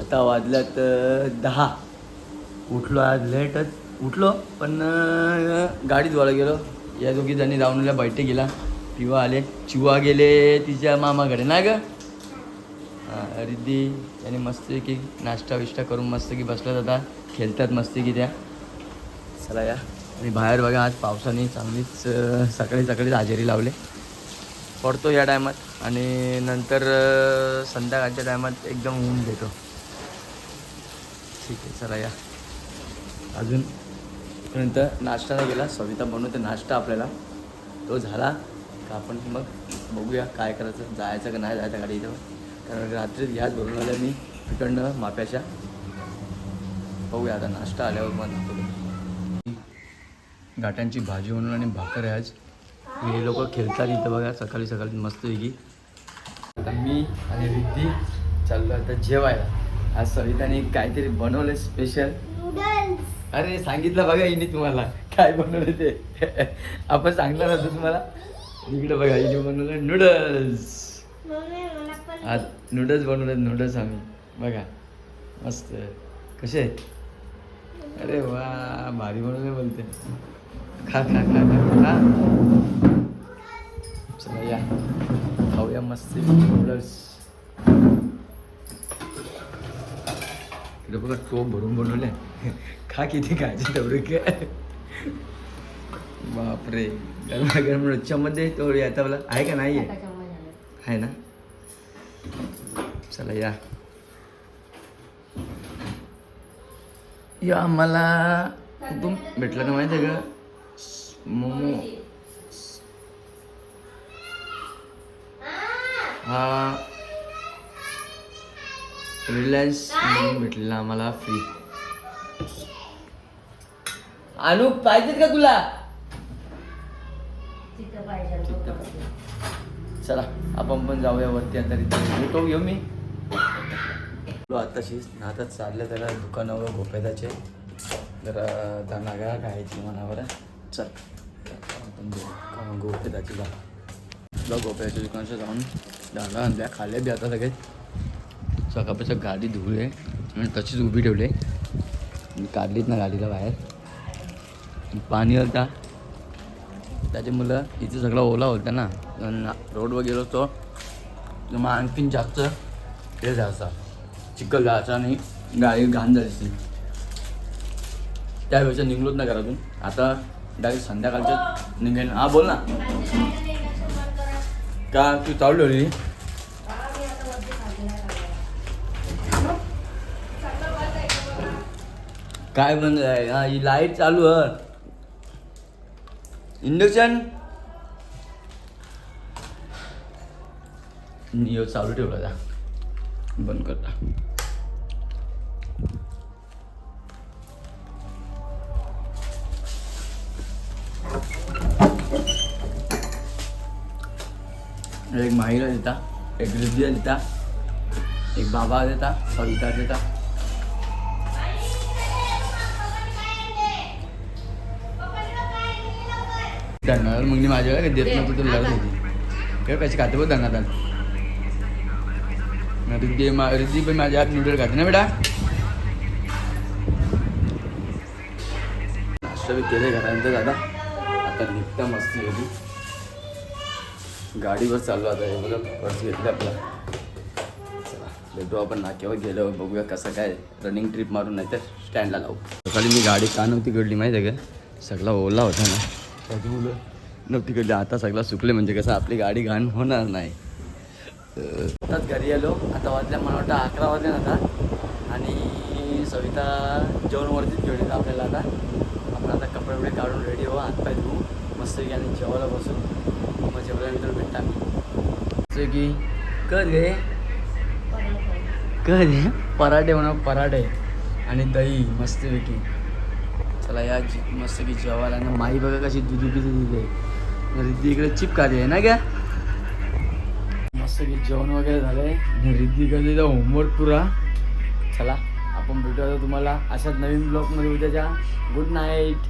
आता वाजल्यात दहा. उठलो आज लेटच. उठलो पण गाडी धुवायला गेलो. या दोघी जणी जाऊन बैठे गेला. पिवा आले चिवा गेले तिच्या मामाकडे ना ग रिद्धी त्याने मस्त की नाश्ता विष्टा करून मस्त की बसल्यात आता. खेळतात मस्त की त्या. चला या. आणि बाहेर बघा आज पावसाने चांगलीच सकाळी सकाळीच हजेरी लावले. पडतो या टायमात. आणि नंतर संध्याकाळच्या टायमात एकदम ऊन देतो ठीक आहे चला या. अजून नंतर नाश्ता नाही गेला सविता बनवते नाश्ता आपल्याला. तो झाला का आपण मग बघूया काय करायचं जायचं का नाही जायचं गाडी इथं. कारण रात्री गॅस भरून आल्या मी तिकडनं माप्याच्या. बघूया आता नाश्ता आल्यावर मग गाट्यांची भाजी बनवून आणि भाकर आहे आज. हे लोक खेळतात इथं बघा सकाळी सकाळी मस्त पैकी. आता मी आणि रिद्धी चाललो आता जेवायला. आज सविताने काहीतरी बनवलं स्पेशल अरे सांगितलं बघा हिने तुम्हाला. काय बनवलं ते. आपण सांगणार होतो तुम्हाला. इकडे बघा हिने बनवलं नूडल्स आज नूडल्स बनवले नूडल्स आम्ही. बघा. मस्त. कसे? आहेत अरे वा भारी बनवले बोलते. खा खा खा खा. खा चला या. खाऊया मस्त नूडल्स बघा टोप भरून बनवले खा किती खायचे तेवढे काय बापरे गरम गरम रोजच्यामध्ये तो येता मला आहे का नाही आहे आहे ना चला या या मला कुठून भेटलं का माहिती आहे का मोमो हा. रिलायन्स म्हणून भेटलेला आम्हाला फ्री आणू पाहिजेत का तुला? चला आपण पण जाऊया वरती आता तिथे. फोटो घेऊ मी. आताशीच आता चाललं जरा दुकानावर गोपेदाचे. जरा धनागा खायची मनावर. चल आपण जाऊ. गोपेदाची जा तुला गोप्याच्या दुकानाचं जाऊन धागा आणल्या खाल्ल्या बी आता सगळे सकाळपासून गाडी धुळे आणि तशीच उभी ठेवली काढलीत ना गाडीला बाहेर पाणी होता त्याचे मुलं इथे सगळा ओला होता ना रोडवर गेलो तो मग आणखीन जास्त हे जायचा चिखल जायचा आणि गाडी घाण जायची त्यावेळेस निघलोच ना घरातून आता डायरेक्ट संध्याकाळच्या निघेल हा बोल ना का तू चालू ठेवली काय बंद आहे हा ही लाइट चालू आहे इंडक्शन नियो चालू ठेवला जा बंद करता एक माहीला देता एक रिद्धिया देता एक बाबा देता सविता देता. मग माझ्या काय देत नव्हतं तुला लढत होती. काय पैसे खाते बघ धन्यवाद रिद्धी मा रिद्धी पण माझ्या हात नूडल खाते ना बेटा? नाश्ता बी केले घरानंतर दादा. आता निघता मस्ती होती गाडीवर चाललो आता हे बघा पर्स घेतलं आपला. चला भेटू आपण नाक्यावर गेलो बघूया कसं काय रनिंग ट्रिप मारून नाही तर स्टँडला लावू. सकाळी मी गाडी का नव्हती घडली माहिती आहे का? सगळा ओला होता ना. मुलं नव्हती घडली आता सगळा सुकले म्हणजे कसं आपली गाडी घाण होणार नाही. आताच घरी आलो आता वाजल्या मला वाटतं अकरा वाजले ना आता. आणि सविता जेवणवरतीच घेऊन येतं आपल्याला आता. आपण आता कपडे वगैरे काढून रेडी हो हातपाय धुवू मस्त आणि जेवायला बसू. मग जेवल्यानंतर भेटता मी जसं की कधी? कधी पराठे म्हणा पराठे. आणि दही मस्तपैकी चला या जी मस्तपैकी जेवायला. ना माई बघा कशी दुधी बिधी दिली रिद्धी इकडे चिप खाते आहे ना क्या? मस्तपैकी जेवण वगैरे झालंय. आहे रिद्धी करते होमवर्क पुरा. चला आपण भेटूया तुम्हाला अशाच नवीन ब्लॉगमध्ये उद्याच्या. Good night